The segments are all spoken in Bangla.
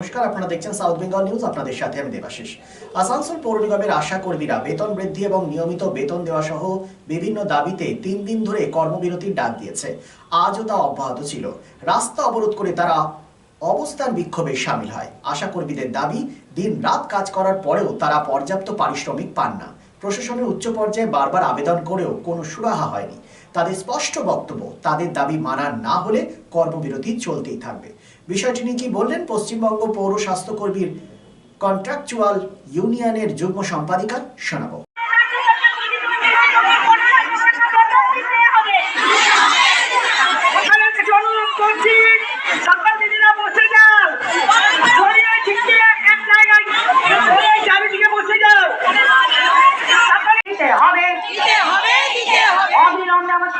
নমস্কার, আপনারা দেখছেন সাউথ বেঙ্গল নিউজ আপনাদের সাথে আমি দেবাশিস। আসানসোল পৌর নিগমের আশা কর্মীরা বেতন বৃদ্ধি এবং নিয়মিত বেতন দেওয়া সহ বিভিন্ন দাবিতে তিন দিন ধরে কর্মবিরতির ডাক দিয়েছে। আজও তা অব্যাহত ছিল। রাস্তা অবরোধ করে তারা অবস্থান বিক্ষোভে সামিল হয়। আশা কর্মীদের দাবি, দিন রাত কাজ করার পরেও তারা পর্যাপ্ত পারিশ্রমিক পান না। প্রশাসনের উচ্চ পর্যায়ে বারবার আবেদন করেও কোনো সুরাহা হয়নি। তাদের স্পষ্ট বক্তব্য, তাদের দাবি মানা না হলে কর্মবিরতি চলতেই থাকবে। বিষয়টি নিয়ে কি বললেন পশ্চিমবঙ্গ পৌর স্বাস্থ্যকর্মীর কন্ট্রাকচুয়াল ইউনিয়নের যুগ্ম সম্পাদিকা শোনাবো।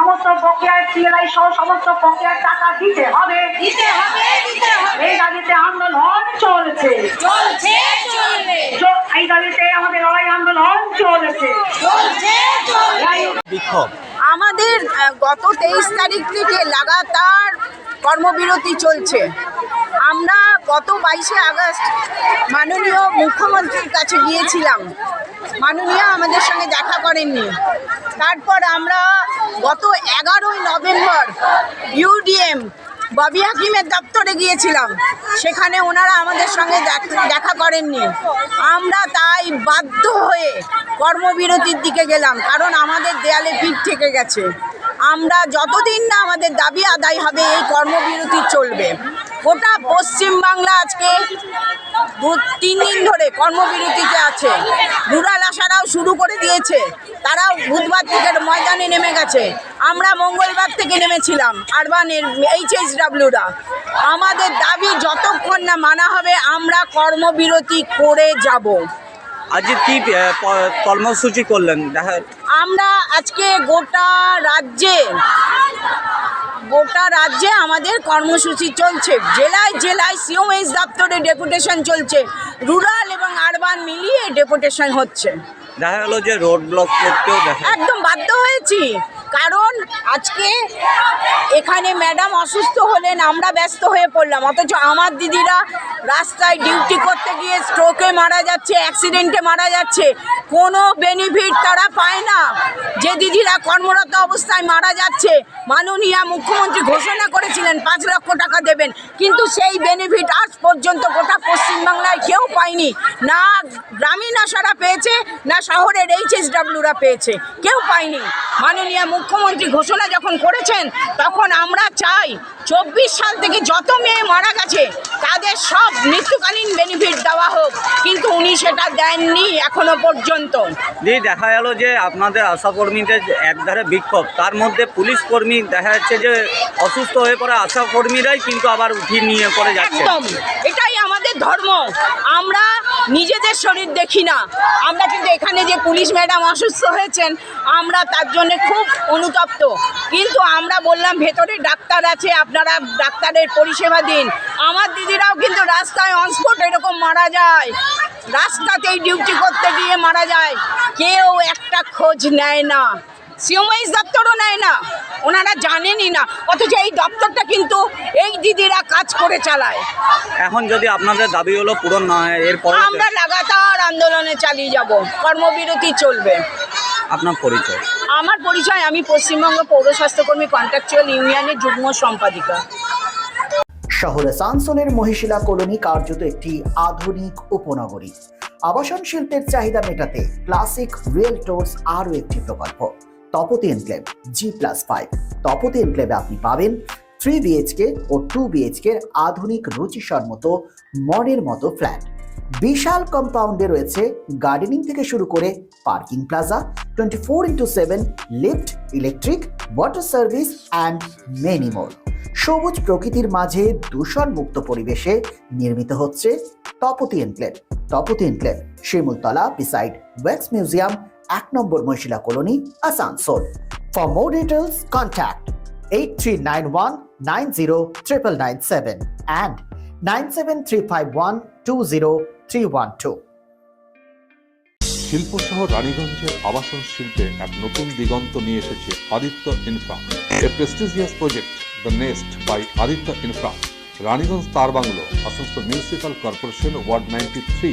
সমস্ত বকেয়ার সিএলআই সহ সমস্ত বকেয়ার টাকা দিতে হবে দিতে হবে। এই দাবিতে আন্দোলন চলছে। চলছে চলবে। এই দাবিতে আমাদের লড়াই আন্দোলন চলছে। চলছে বিক্ষোভ। আমাদের গত তেইশ তারিখ থেকে লাগাতার কর্মবিরতি চলছে। আমরা গত বাইশে আগস্ট মাননীয় মুখ্যমন্ত্রীর কাছে গিয়েছিলাম। মাননীয় আমাদের সঙ্গে দেখা করেননি। তারপর আমরা গত এগারোই নভেম্বর ইউডিএম ববি হাকিমের দপ্তরে গিয়েছিলাম। সেখানে ওনারা আমাদের সঙ্গে দেখ- করেননি। আমরা তাই বাধ্য হয়ে কর্মবিরতির দিকে গেলাম, কারণ আমাদের দেয়ালে পিঠ থেকে গেছে। আমরা যতদিন না আমাদের দাবি আদায় হবে, এই কর্মবিরতি চলবে। গোটা পশ্চিমবাংলা আজকে দু, তিন দিন ধরে কর্মবিরতিতে আছে। রুরাল আশারাও শুরু করে দিয়েছে। তারাও বুধবার থেকে ময়দানে নেমে গেছে। আমরা মঙ্গলবার থেকে নেমেছিলাম আরবানের এইচএস ডাব্লিউরা আমাদের দাবি যতক্ষণ না মানা হবে আমরা কর্মবিরতি করে যাব। আজকে কি কর্মসূচি করলেন? দেখা আমরা আজকে গোটা রাজ্যে গোটা রাজ্যে আমাদের কর্মসূচি চলছে। জেলায় জেলায় সিওএস দপ্তরে ডেপুটেশন চলছে। রুরাল এবং আরবান মিলিয়ে ডেপুটেশন হচ্ছে। দেখা গেল যে রোড ব্লক করতেও একদম বাধ্য হয়েছি। কারণ আজকে এখানে ম্যাডাম অসুস্থ হলেন, আমরা ব্যস্ত হয়ে পড়লাম। অথচ আমার দিদিরা রাস্তায় ডিউটি করতে গিয়ে স্ট্রোকে মারা যাচ্ছে অ্যাক্সিডেন্টে মারা যাচ্ছে। কোনো বেনিফিট তারা পায় না। যে দিদিরা কর্মরত অবস্থায় মারা যাচ্ছে, মাননীয় মুখ্যমন্ত্রী ঘোষণা করেছিলেন, পাঁচ লক্ষ টাকা দেবেন। কিন্তু সেই বেনিফিট আজ পর্যন্ত গোটা পশ্চিমবাংলায় কেউ পায়নি। না গ্রামীণ আশারা পেয়েছে, না শহরের এইচএসডাব্লিউরা পেয়েছে। কেউ পায়নি। মাননীয় মুখ্যমন্ত্রী ঘোষণা যখন করেছেন, তখন আমরা চাই চব্বিশ সাল থেকে যত মেয়ে মারা গেছে তাদের সব মৃত্যুকালীন বেনিফিট দেওয়া হোক। কিন্তু উনি সেটা দেননি এখনও পর্যন্ত। দিয়ে দেখা গেল যে আপনাদের আশাকর্মীদের একধারে বিক্ষোভ। তার মধ্যে পুলিশ কর্মী দেখা যাচ্ছে যে অসুস্থ হয়ে পড়ে আশাকর্মীরাই কিন্তু আবার উঠিয়ে নিয়ে পড়ে যাচ্ছে। একদম। এটাই আমাদের ধর্ম। আমরা নিজেদের শরীর দেখি না। আমরা কিন্তু এখানে যে পুলিশ ম্যাডাম অসুস্থ হয়েছেন, আমরা তার জন্য খুব অনুতপ্ত। কিন্তু আমরা বললাম, ভেতরে ডাক্তার আছে, আপনারা ডাক্তারের পরিষেবা দিন। আমার দিদিরাও কিন্তু রাস্তায় অনস্পট এরকম মারা যায়। রাস্তাতেই ডিউটি করতে গিয়ে মারা যায়। কেউ একটা খোঁজ নেয় না। সিওমাইজ দপ্তরও নেয় না। ওনারা জানেনই না। অথচ এই দপ্তরটা কিন্তু এই দিদিরা কাজ করে চালায়। এখন যদি আপনাদের দাবি হলো পূরণ না হয় এরপরে আমরা লাগাতার আন্দোলনে চালিয়ে যাব। কর্মবিরতি চলবে। আপনার পরিচয়? আমার পরিচয় আমি পশ্চিমবঙ্গ পৌর স্বাস্থ্যকর্মী কন্ট্রাকচুয়াল ইউনিয়নের যুগ্ম সম্পাদিকা। শহরে সানসোনের মহিশিলা কলোনি কার্যত একটি আধুনিক উপনগরী। আবাসন শিল্পের চাহিদা মেটাতে ক্লাসিক রিয়েলটোর্স আরও একটি প্রকল্প। Tapati enclave G plus five Tapati এনক্লেভে আপনি পাবেন থ্রি বিএইচকে ও টু বিএইচকে আধুনিক রুচিসম্মত মনের মতো ফ্ল্যাট বিশাল কম্পাউন্ডে রয়েছে গার্ডেনিং থেকে শুরু করে parking plaza twenty four into seven lift electric water service and many more সবুজ প্রকৃতির মাঝে দূষণ মুক্ত পরিবেশে নির্মিত হচ্ছে Tapati enclave Tapati enclave Shimultala beside wax museum এক নম্বর Mahishila colony, Asansol. For more details contact eight three nine one nine zero triple nine seven and nine seven three five one two zero three one two শিল্পসহ রানীগঞ্জের আবাসন শিল্পে এক নতুন দিগন্ত নিয়ে এসেছে Aditya infra. A prestigious project the nest by Aditya infra. Raniganj তার bungalow, Asansol municipal corporation ward ninety three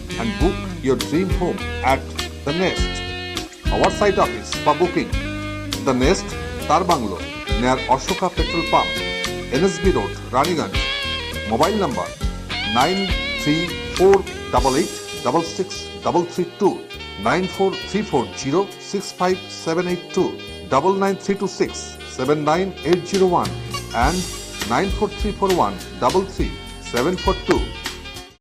and book your dream home at The Nest. Our site office for booking The Nest, Tar Bungalow, near Ashoka Petrol Pump, NSB Road, Raniganj. Mobile number 93488663329434065782932. 94326 and 94341 33 742